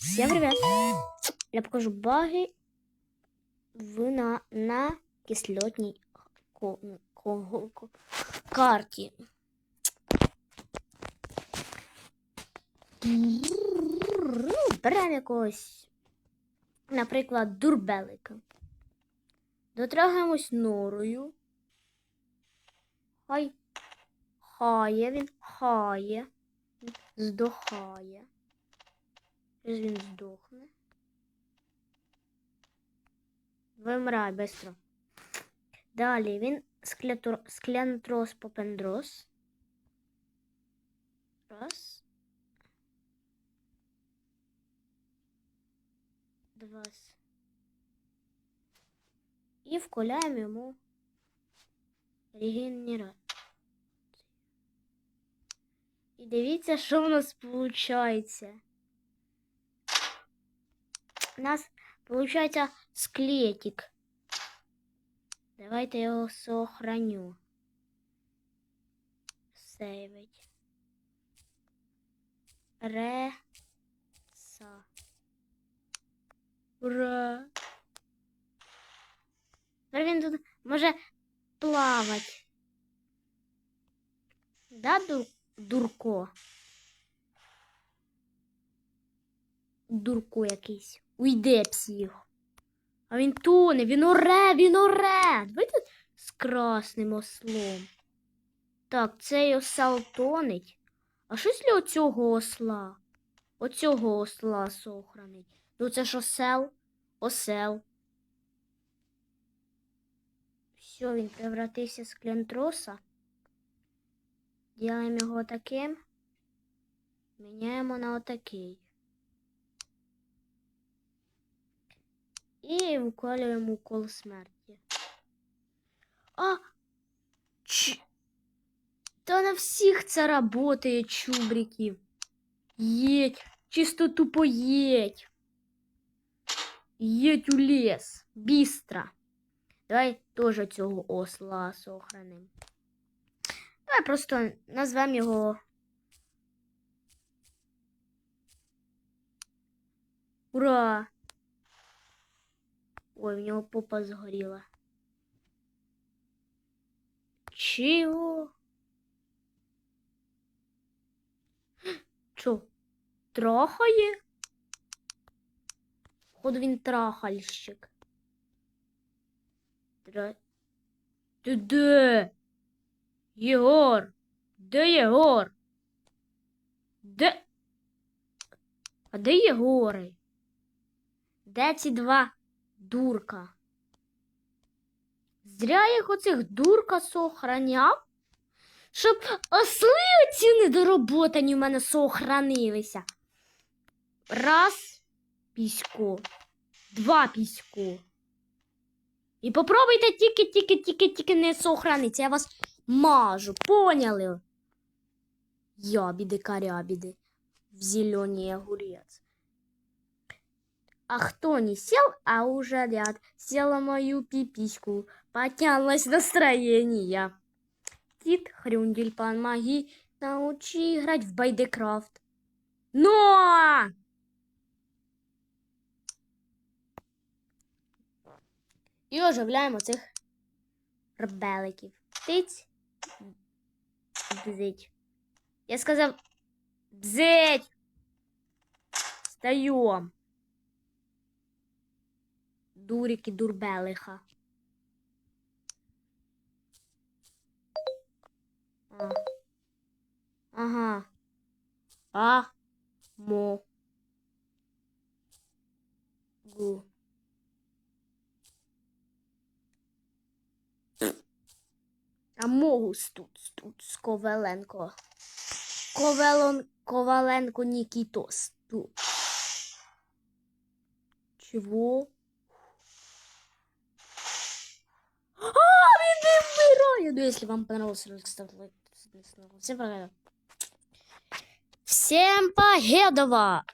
Всем привет! Я покажу баги в на, на кислотній ко, ко, карті. Ну, Беремо якогось, наприклад, дурбелика. Дотрогаємось норою. Хай хає він, хає, здохає. Зараз він здохне. Вимирай быстро. Далі він склянтрос попендрос. Раз. Два. І вколяємо йому регенерацію. І дивіться, що в нас виходить. У нас получается склетик. Давайте його сохраню. Сейвить. Реса. Ура! Тепер він тут може плавати. Да, дур... дурко? Дурко якийсь. Уйде псих. А він тоне, він оре, він оре. Давайте з красним ослом. Так, цей осел тонеть. А що для оцього осла? Оцього осла сохранить. Ну це ж осел. Осел. Все, він превратився з клянтроса. Ділаємо його таким. Міняємо на отакий. І виколюємо укол смерті. А! Ч... Та на всіх це работає, чубриків. Їдь, чисто тупо їдь. Їдь у ліс. Бістро. Давай теж цього осла сохраним. Давай просто назвемо його. Ура! Ой, в нього попа згоріла. Чого? Чо? Трахає? Походу він трахальщик. Тра... Ти де? Єгор? Де Єгор? Де? А де Єгори? Де ці два дурка? Зря їх оцих дурка сохраняв, щоб осли оці недороботані в мене сохранилися. Раз пісько, два пісько. І попробуйте тільки, тільки, тільки, тільки не сохраниться. Я вас мажу, поняли? Ябіди, карябіди, в зеленый огурец. А кто не сел, а уже ряд, села мою пипиську, поднялось настроение. Кит, хрюндель, помоги, научи играть в Байдекрафт. Но! І оживляємо цих ребеликів. Тиць. Бзить. Я сказав бзить. Встаем. Дурики дурбелиха. А. Ага. А. Мо. Гу. А могус тут, тут, з Коваленко. Ковелон, Коваленко Нікітос. Тут. Чего? А, він не вмирає! Ну, если вам понравился ролик, ставьте лайк. Всем пока. Всем погедова!